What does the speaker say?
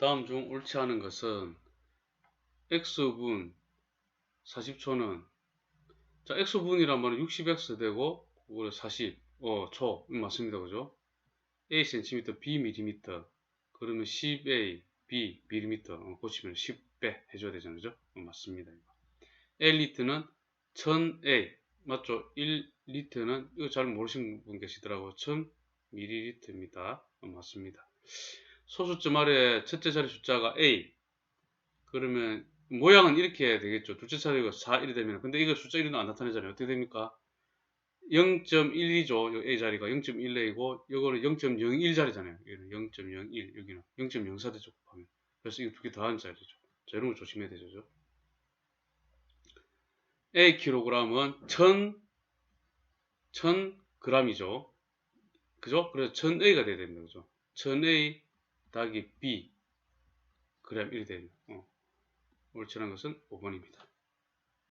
다음 중 옳지 않은 것은 x분 40초는 자 x분이란 말은 60x 되고 그거를 40, 어, 초 이거 맞습니다. 그죠? a cm, b 밀리미터 그러면 10a, b 밀리미터 어, 고치면 10배 해줘야 되잖아요. 그죠? 어, 맞습니다. 이거. 1리터는 1000a 맞죠? 1리터는 이거 잘 모르시는 분 계시더라고요. 1000ml입니다. 어, 맞습니다. 소수점 아래 첫째 자리 숫자가 a 그러면 모양은 이렇게 되겠죠. 둘째 자리가 4, 1이 되면 근데 이거 숫자 1은 안 나타나잖아요. 어떻게 됩니까? 0.12죠. 요 a 자리가 0.14이고 이거는 0.01 자리잖아요. 여기는 0.01 여기는 0.04 되죠. 곱하면. 그래서 이거 두 개 더한 자리죠. 자, 이런 거 조심해야 되죠. a 킬로그램은 1000 1000g이죠. 그죠? 그래서 1000a가 돼야 됩니다. 그죠? 1000a 더하기 b 그램 1이 됩니다. 어. 옳지 않은 것은 5번입니다.